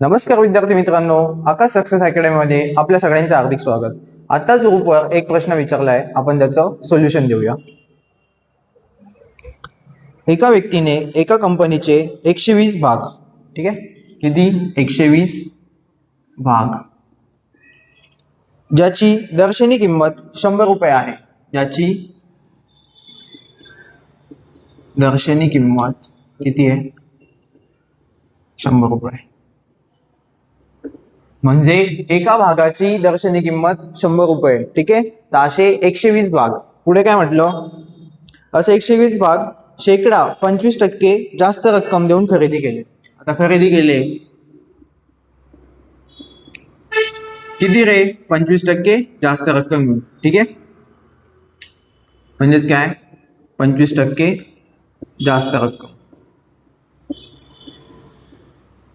नमस्कार विद्यार्थी मित्रांनो आकाश सक्सेस अकॅडमीमध्ये आपल्या सगळ्यांचे हार्दिक स्वागत. आताच ग्रुपवर एक प्रश्न विचारलाय आपण त्याचं सोल्युशन देऊया. एका व्यक्तीने एका कंपनीचे एकशे वीस भाग ठीक आहे? किती? एकशे वीस भाग. ज्याची दर्शनी किंमत शंभर रुपये आहे. ज्याची दर्शनी किंमत किती आहे? शंभर रुपये. म्हणजे एका भागाची दर्शनी किंमत शंभर रुपये ठीक आहे? तर असे एकशे वीस भाग. पुढे काय म्हटलं? असे एकशे वीस भाग शेकडा पंचवीस टक्के जास्त रक्कम देऊन खरेदी केले. आता खरेदी केले. किती रे? पंचवीस टक्के जास्त रक्कम घेऊन ठीक आहे? म्हणजेच काय? पंचवीस टक्के जास्त रक्कम.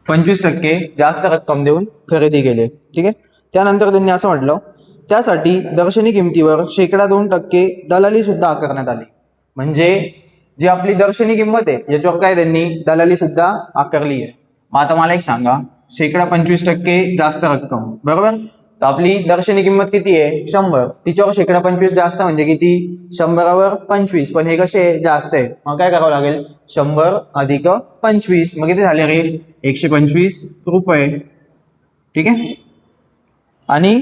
पंचवीस टक्के जास्त रक्कम देऊन खरेदी केले. ठीक आहे? त्यानंतर त्यांनी असं म्हटलं त्यासाठी दर्शनी किमतीवर शेकडा दोन टक्के दलाली सुद्धा आकारण्यात आली. म्हणजे जी आपली दर्शनी किंमत आहे याच्यावर काय त्यांनी दलाली सुद्धा आकारली आहे. मग आता मला एक सांगा शेकडा पंचवीस टक्के जास्त रक्कम बरोबर? तर आपली दर्शनी किंमत किती आहे? शंभर. तिच्यावर शेकडा पंचवीस जास्त म्हणजे किती? शंभरावर पंचवीस. पण हे कसे जास्त आहे? मग काय करावं लागेल? शंभर अधिक पंचवीस. मग किती झाले रे? एकशे पंचवीस रुपये. ठीक आहे? आणि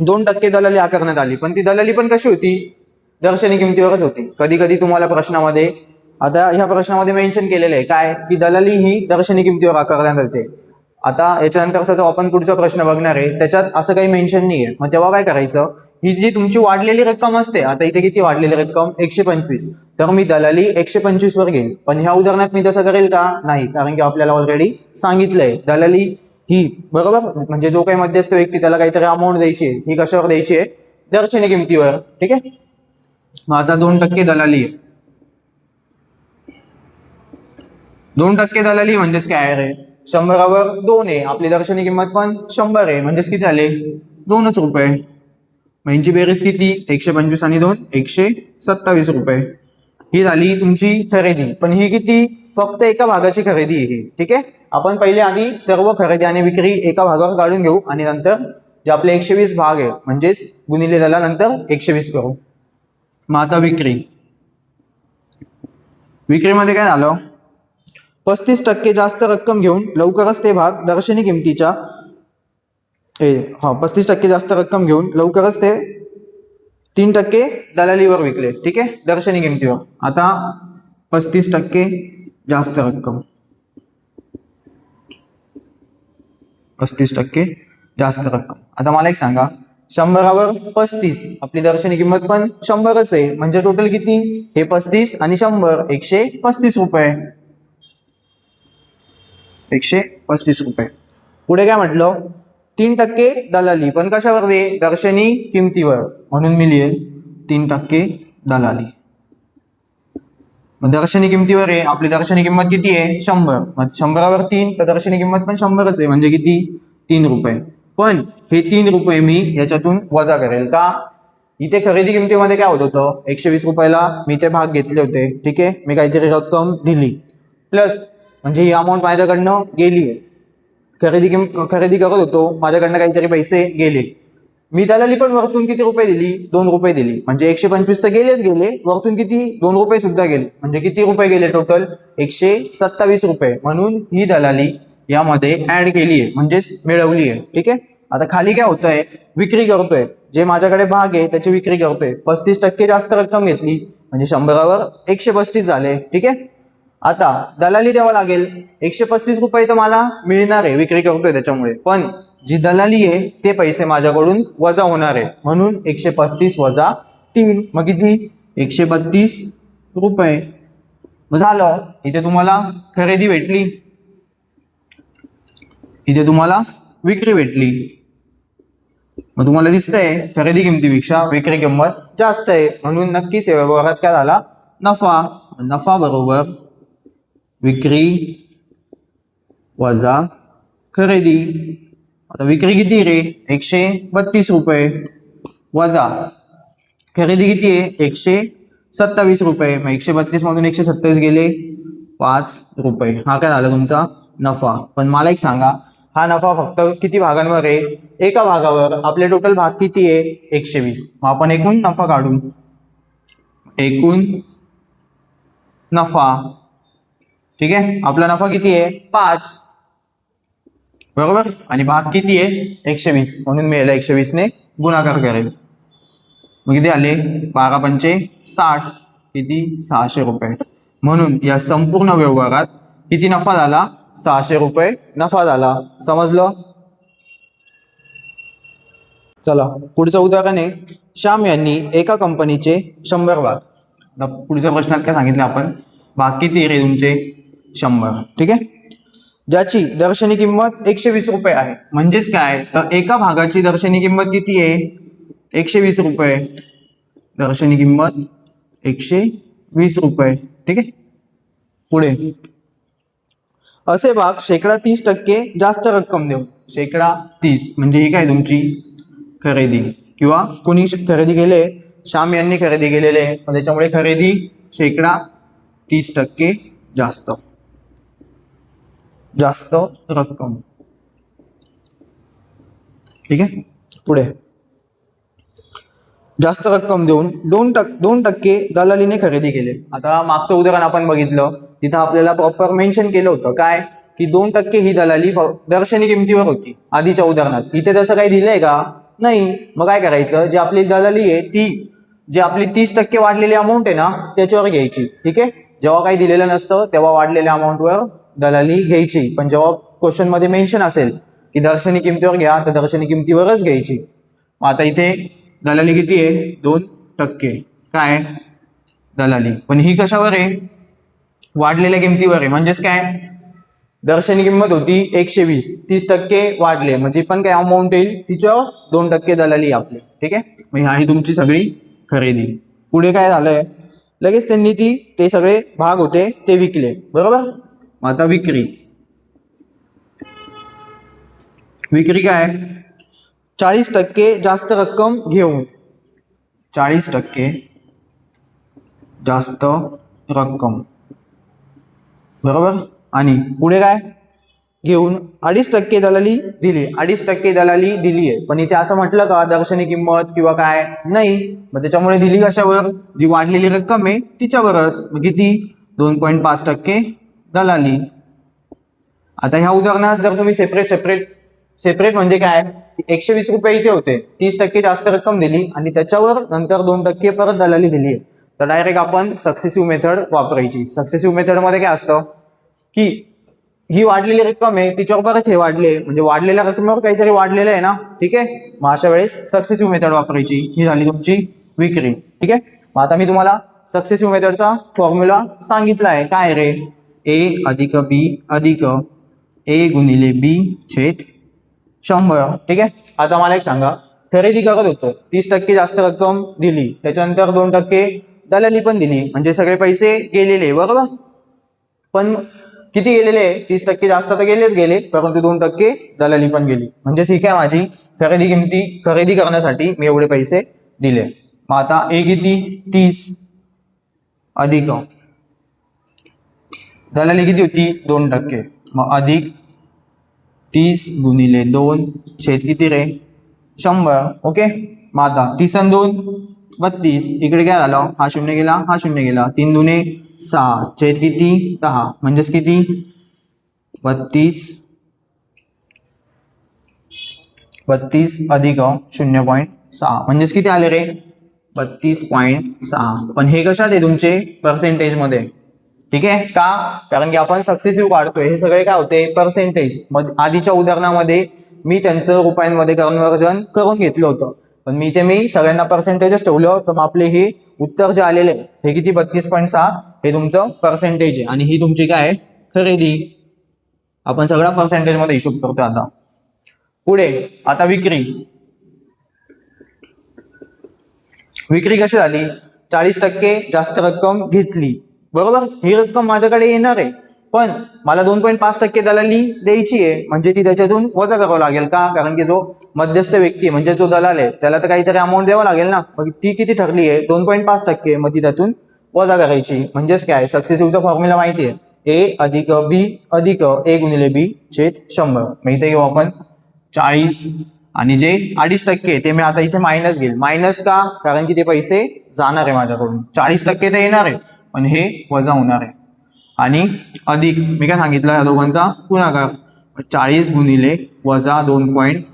दोन टक्के दलाली आकारण्यात आली. पण ती दलाली पण कशी होती? दर्शनी किमतीवरच होती. कधी कधी तुम्हाला प्रश्नामध्ये आता ह्या प्रश्नामध्ये मेन्शन केलेलं आहे. काय? की दलाली ही दर्शनी किमतीवर आकारण्यात येते आता याच्यानंतरचा जो आपण पुढचा प्रश्न बघणार आहे. त्याच्यात असं काही मेन्शन नाही आहे मग तेव्हा काय करायचं? ही जी तुमची वाढलेली रक्कम असते आता इथे किती वाढलेली रक्कम? एकशे पंचवीस. तर मी दलाली एकशे पंचवीस वर घेईल पण ह्या उदाहरणात मी तसं करेल का? नाही. कारण की आपल्याला ऑलरेडी सांगितलंय. दलाली ही बरोबर? म्हणजे जो काही मध्यस्थ व्यक्ती त्याला काहीतरी अमाऊंट द्यायची आहे. ही कशावर द्यायची आहे? दर्शनी किमतीवर. ठीक आहे? मग आता दोन टक्के दलाली आहे. दोन टक्के दलाली म्हणजेच काय आहे? रे शंभरावर दोन आहे. आपली दर्शनी किंमत पण शंभर आहे. म्हणजेच किती आले? दोनच रुपये. मग यांची बेरीज किती? एकशे पंचवीस आणि दोन एकशे सत्तावीस रुपये. ही झाली तुमची खरेदी. पण ही किती? फक्त एका भागाची खरेदी आहे ही. ठीक आहे? आपण पहिले आधी सर्व खरेदी आणि विक्री एका भागावर काढून घेऊ आणि नंतर जे आपले एकशे वीस भाग आहे म्हणजेच गुणिले त्याला नंतर एकशे वीस करू. मग आता विक्री. विक्रीमध्ये काय झालं? पस्तीस टक्के जास्त रक्कम घेऊन लवकरच ते भाग दर्शनी किमतीच्या ए हा पस्तीस टक्के जास्त रक्कम घेऊन लवकरच ते तीन टक्के दलालीवर विकले. ठीक आहे? दर्शनी किमतीवर. आता पस्तीस टक्के जास्त रक्कम. पस्तीस टक्के जास्त रक्कम. आता मला एक सांगा. शंभरावर पस्तीस. आपली दर्शनी किंमत पण शंभरच आहे. म्हणजे टोटल किती? हे पस्तीस आणि शंभर एकशे पस्तीस रुपये. एकशे पस्तीस रुपये. पुढे काय म्हटलं? तीन टक्के दलाली. पण कशावर दे दर्शनी किमतीवर. म्हणून मी लिहिल तीन टक्के दलाली. मग दर्शनी किमतीवर आहे. आपली दर्शनी किंमत किती आहे? शंभर. मग शंभरावर तीन तर दर्शनी किंमत पण शंभरच आहे. म्हणजे किती? तीन रुपये. पण हे तीन रुपये मी याच्यातून वजा करेल का? इथे खरेदी किमतीमध्ये काय होत होतं? एकशे वीस रुपयाला मी ते भाग घेतले होते. ठीक आहे? मी काहीतरी रक्कम दिली. प्लस म्हणजे ही अमाऊंट माझ्याकडनं गेली आहे खरेदी खरेदी करत होतो माझ्याकडनं काहीतरी पैसे गेले. मी दलाली पण वरतून किती रुपये दिली? दोन रुपये दिली. म्हणजे एकशे पंचवीस तर गेलेच गेले वरतून किती? दोन रुपये सुद्धा गेले. म्हणजे किती रुपये गेले टोटल एकशे सत्तावीस रुपये. म्हणून ही दलाली यामध्ये ऍड केली आहे म्हणजेच मिळवली आहे ठीक? आहे आता खाली काय होतंय? विक्री करतोय. जे माझ्याकडे भाग आहे त्याची विक्री करतोय. पस्तीस टक्के जास्त रक्कम घेतली. म्हणजे शंभरावर एकशे पस्तीस झाले. ठीक? आहे आता दलाली द्यावं लागेल. एकशे पस्तीस रुपये तर मला मिळणार आहे विक्री करतोय त्याच्यामुळे. पण जी दलाली आहे ते पैसे माझ्याकडून वजा होणार आहे. म्हणून एकशे पस्तीस वजा तीन. मग किती? एकशे बत्तीस रुपये. मग झालं. इथे तुम्हाला खरेदी भेटली. इथे तुम्हाला विक्री भेटली. मग तुम्हाला दिसतंय खरेदी किमतीपेक्षा विक्री किंमत जास्त आहे. म्हणून नक्कीच या व्यवहारात काय झाला? नफा. नफा बरोबर विक्री वजा खरेदी. आता विक्री किती रे? एकशे बत्तीस रुपये. वजा खरेदी किती आहे? एकशे सत्तावीस रुपये. मग एकशे बत्तीस मधून एकशे सत्तावीस गेले पाच रुपये. हा काय झाला तुमचा? नफा. पण मला एक सांगा हा नफा फक्त किती भागांवर आहे? एका भागावर. आपले टोटल भाग किती आहे? एकशे वीस. मग आपण एकूण नफा काढू. एकूण नफा. ठीक आहे? आपला नफा किती आहे? पाच. बरोबर? आणि भाग किती आहे? एकशे वीस म्हणून मी याला एकशे वीसने गुणाकार करेल. मग किती आले? बारा पंचे साठ. किती? सहाशे रुपये. म्हणून या संपूर्ण व्यवहारात किती नफा झाला? सहाशे रुपये नफा झाला. समजलं? चला पुढचं उदाहरण आहे. श्याम यांनी एका कंपनीचे शंभर भाग पुढच्या प्रश्नात काय सांगितलं आपण? भाग किती रे तुमचे? शंभर. ठीक आहे? ज्याची दर्शनी किंमत एकशे वीस रुपये आहे. म्हणजेच काय? तर एका भागाची दर्शनी किंमत किती आहे? एकशे वीस रुपये. दर्शनी किंमत एकशे वीस रुपये. ठीक आहे? पुढे. असे भाग शेकडा तीस टक्के जास्त रक्कम देऊ शेकडा तीस. म्हणजे ही काय तुमची खरेदी? किंवा कुणी खरेदी केले? श्याम यांनी खरेदी केलेले. आहे त्याच्यामुळे खरेदी शेकडा तीस टक्के जास्त. जास्त रक्कम. ठीक आहे? पुढे. जास्त रक्कम देऊन दोन टक दोन टक्के दलालीने खरेदी केले. आता मागचं उदाहरण आपण बघितलं. तिथं आपल्याला प्रॉपर मेन्शन केलं होतं. काय? की दोन टक्के ही दलाली फ- दर्शनी किमतीवर होती. आधीच्या उदाहरणात. इथे तसं काही दिलंय का? नाही. मग काय करायचं? जी आपली दलाली आहे ती जी आपली तीस टक्के वाढलेली अमाऊंट आहे ना त्याच्यावर घ्यायची. ठीक आहे? जेव्हा काही दिलेलं नसतं तेव्हा वाढलेल्या अमाऊंटवर दलाली घ्यायची. पण जेव्हा क्वेश्चनमध्ये मेन्शन असेल की दर्शनी किमतीवर घ्या तर दर्शनी किमतीवरच घ्यायची. मग आता इथे दलाली किती आहे? दोन टक्के. काय? दलाली. पण ही कशावर आहे? वाढलेल्या किमतीवर आहे. म्हणजेच काय? दर्शनी किंमत होती एकशे वीस. तीस टक्के वाढले. म्हणजे पण काय अमाऊंट येईल तिच्यावर दोन टक्के दलाली आपले आपली. ठीक आहे? मग ही तुमची सगळी खरेदी. पुढे काय झालंय? लगेच त्यांनी ती ते सगळे भाग होते ते विकले. बरोबर? मग आता विक्री. विक्री काय? चाळीस टक्के जास्त रक्कम घेऊन. चाळीस टक्के जास्त रक्कम. बरोबर? आणि पुढे काय? घेऊन अडीच टक्के दलाली दिली. अडीच टक्के दलाली दिली आहे. पण इथे असं म्हटलं का दर्शनी किंमत किंवा काय? नाही. मग त्याच्यामुळे दिली कशावर? जी वाढलेली रक्कम आहे तिच्यावरच. मग किती? दोन पॉईंट पाच टक्के दलाली. आता ह्या उदाहरणात जर तुम्ही सेपरेट सेपरेट सेपरेट म्हणजे काय? एकशे वीस रुपये इथे होते. तीस टक्के जास्त रक्कम दिली आणि त्याच्यावर नंतर दोन टक्के परत दलाली दिली आहे. तर डायरेक्ट आपण सक्सेसिव्ह मेथड वापरायची. सक्सेसिव्ह मेथडमध्ये काय असतं? की ही वाढलेली रक्कम आहे तिच्यावर परत हे वाढले. म्हणजे वाढलेल्या रकमेवर काहीतरी वाढलेलं आहे ना? ठीक आहे? मग अशा वेळेस सक्सेसिव्ह मेथड वापरायची. ही झाली तुमची विक्री. ठीक आहे? मग आता मी तुम्हाला सक्सेसिव्ह मेथडचा फॉर्म्युला सांगितला आहे. काय रे? ए अधिक बी अधिक ए गुणिले बी छेद शंभर. ठीक आहे? आता मला एक सांगा. खरेदी करत होतो. तीस टक्के जास्त रक्कम दिली. त्याच्यानंतर दोन टक्के दलाली पण दिली. म्हणजे सगळे पैसे गेलेले बरोबर? पण किती गेलेले? तीस टक्के जास्त तर गेलेच गेले परंतु दोन टक्के दलाली पण गेली. म्हणजेच ही काय माझी. खरेदी किमती खरेदी करण्यासाठी मी एवढे पैसे दिले. मग आता ए किती? तीस. अधिक दलाली किती होती? दोन टक्के. मग अधिक तीस गुणिले दोन छेद किती रे? शंभर. ओके? मग आता तीस आणि दोन बत्तीस. इकडे काय झालं? हा शून्य गेला हा शून्य गेला. तीन दुने सहा. छेद किती? दहा. म्हणजेच किती? बत्तीस. बत्तीस अधिक शून्य पॉईंट सहा. म्हणजेच किती आले रे? बत्तीस पॉईंट सहा. पण हे कशात आहे तुमचे? पर्सेंटेजमध्ये ठीक आहे? का? कारण की आपण सक्सेसिव्ह काढतोय. हे सगळे काय होते? पर्सेंटेज आधीच्या उदाहरणामध्ये मी त्यांचं रुपयांमध्ये कन्वर्जन करून घेतलं होतं. पण मी ते मी सगळ्यांना पर्सेंटेजच ठेवलं तर मग आपले हे उत्तर जे आलेले आहे, हे किती? बत्तीस पॉईंट सहा. हे तुमचं पर्सेंटेज आहे. आणि ही तुमची काय आहे? खरेदी. आपण सगळा पर्सेंटेजमध्ये हिशोब करतो आता. पुढे आता विक्री. विक्री कशी झाली? चाळीस टक्के जास्त रक्कम घेतली. बरोबर? ही रक्कम माझ्याकडे येणार आहे. पण मला दोन पॉईंट पाच टक्के दलाली द्यायची आहे. म्हणजे ती त्याच्यातून वजा करावं लागेल का? कारण की जो मध्यस्थ व्यक्ती आहे म्हणजे जो दलाल आहे त्याला तर काहीतरी अमाऊंट द्यावा लागेल ना? मग ती किती ठरली आहे? दोन पॉईंट पाच टक्के मग ती त्यातून वजा करायची. म्हणजेच काय? सक्सेसिव्हचा फॉर्म्युला माहिती आहे. ए अधिक बी अधिक ए गुणिले बी छेद शंभर. मग इथे घेऊ आपण. चाळीस आणि जे अडीच टक्के ते मी आता इथे मायनस घेईल. मायनस का? कारण की ते पैसे जाणार आहे माझ्याकडून. चाळीस टक्के ते येणार आहे. पण हे वजा होणार आहे. आणि अधिक मी काय सांगितलं या दोघांचा गुणाकार चाळीस गुणिले वजा दोन पॉईंट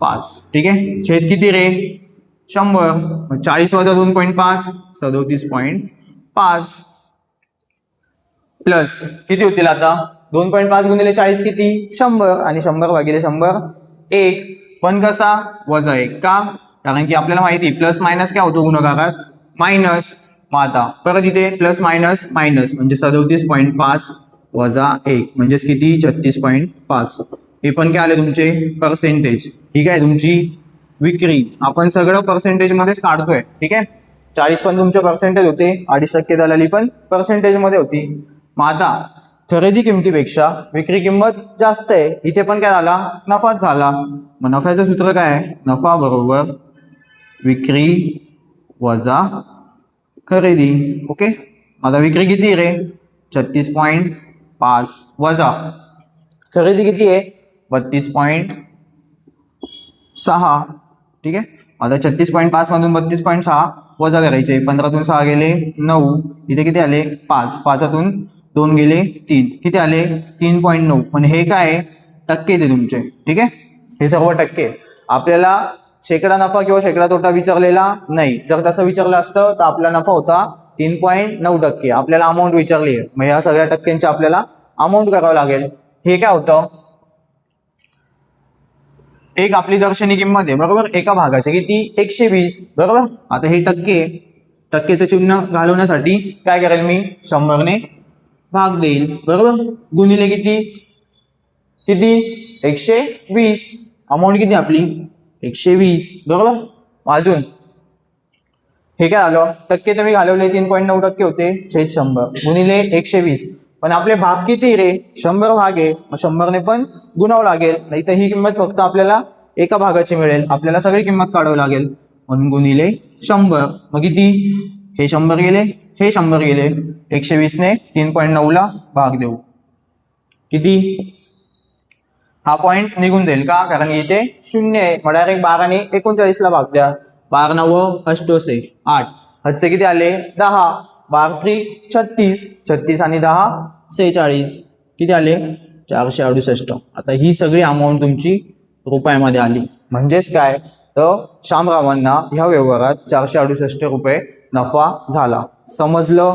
पाच. ठीक आहे? छेद किती रे? शंभर. चाळीस वजा दोन पॉईंट पाच सदोतीस पॉईंट पाच. प्लस किती होतील आता? दोन पॉईंट पाच गुणिले चाळीस किती? शंभर. आणि शंभर भागिले शंभर एक. पण कसा? वजा एक का? कारण की आपल्याला माहिती प्लस मायनस काय होतो गुणाकारात? मायनस. मग आता परत इथे प्लस मायनस मायनस म्हणजे सदोतीस पॉईंट पाच वजा एक म्हणजेच किती? छत्तीस पॉईंट पाच. हे पण काय आले तुमचे? पर्सेंटेज ठीक आहे तुमची विक्री. आपण सगळं पर्सेंटेजमध्येच काढतोय. ठीक आहे? चाळीस पण तुमचे पर्सेंटेज होते. अडीच टक्के दलाली पण पर्सेंटेजमध्ये होती. मग आता खरेदी किमतीपेक्षा विक्री किंमत जास्त आहे. इथे पण काय झाला? नफाच झाला. मग नफ्याचं सूत्र काय आहे? नफा बरोबर विक्री वजा खरेदी ओके? आता विक्री किती आहे रे? छत्तीस पॉईंट पाच वजा. खरेदी किती आहे? बत्तीस पॉईंट सहा ठीक आहे? आता छत्तीस पॉईंट पाचमधून बत्तीस पॉईंट सहा वजा करायचे. पंधरातून सहा गेले नऊ इथे किती आले? पाच. पाचातून दोन गेले तीन. किती आले? तीन पॉईंट नऊ. पण हे काय आहे? टक्केच आहे तुमचे ठीक आहे? हे सर्व टक्के. आपल्याला शेकडा नफा किंवा शेकडा तोटा विचारलेला नाही. जर तसं विचारलं असतं तर आपला नफा होता तीन पॉईंट नऊ टक्के. आपल्याला अमाऊंट विचारली आहे. मग या सगळ्या टक्क्यांची आपल्याला अमाऊंट करावं लागेल. हे काय होतं? एक आपली दर्शनी किंमत आहे बरोबर? एका भागाची. किती? एकशे वीस. बरोबर? आता हे टक्के टक्केचं चिन्ह घालवण्यासाठी काय करेल मी? शंभरने भाग देईल. बरोबर? गुणिले किती? किती? एकशे वीस. अमाऊंट किती आपली? एकशे वीस बरोबर? अजून. हे काय आलं? टक्के तर मी घालवले तीन पॉईंट नऊ टक्के होते. छेद शंभर. गुणिले एकशे वीस. पण आपले भाग किती रे? शंभर भाग आहे. मग शंभरने पण गुणावं लागेल. नाही तर ही किंमत फक्त आपल्याला एका भागाची मिळेल. आपल्याला सगळी किंमत काढावी लागेल. म्हणून गुणिले शंभर. मग किती? हे शंभर गेले हे शंभर गेले. एकशे वीसने तीन पॉईंट नऊला भाग देऊ. किती? हा पॉईंट निघून जाईल का? कारण इथे शून्य आहे. मग डायरेक्ट बाराने एकोणचाळीसला भाग द्या. बारा नव अष्टोसे आठ. हच्चे किती आले? दहा. बार थ्री छत्तीस. छत्तीस आणि दहा सेहेचाळीस. किती आले? चारशे अडुसष्ट. आता ही सगळी अमाऊंट तुमची रुपयामध्ये आली. म्हणजेच काय? तर श्यामरावांना ह्या व्यवहारात चारशे अडुसष्ट रुपये नफा झाला. समजलं?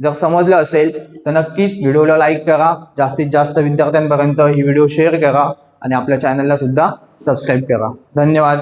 जर समजलं असेल तर नक्कीच व्हिडिओला लाईक करा. जास्तीत जास्त विद्यार्थ्यांपर्यंत ही व्हिडिओ शेअर करा आणि आपल्या चॅनलला सुद्धा सबस्क्राईब करा. धन्यवाद.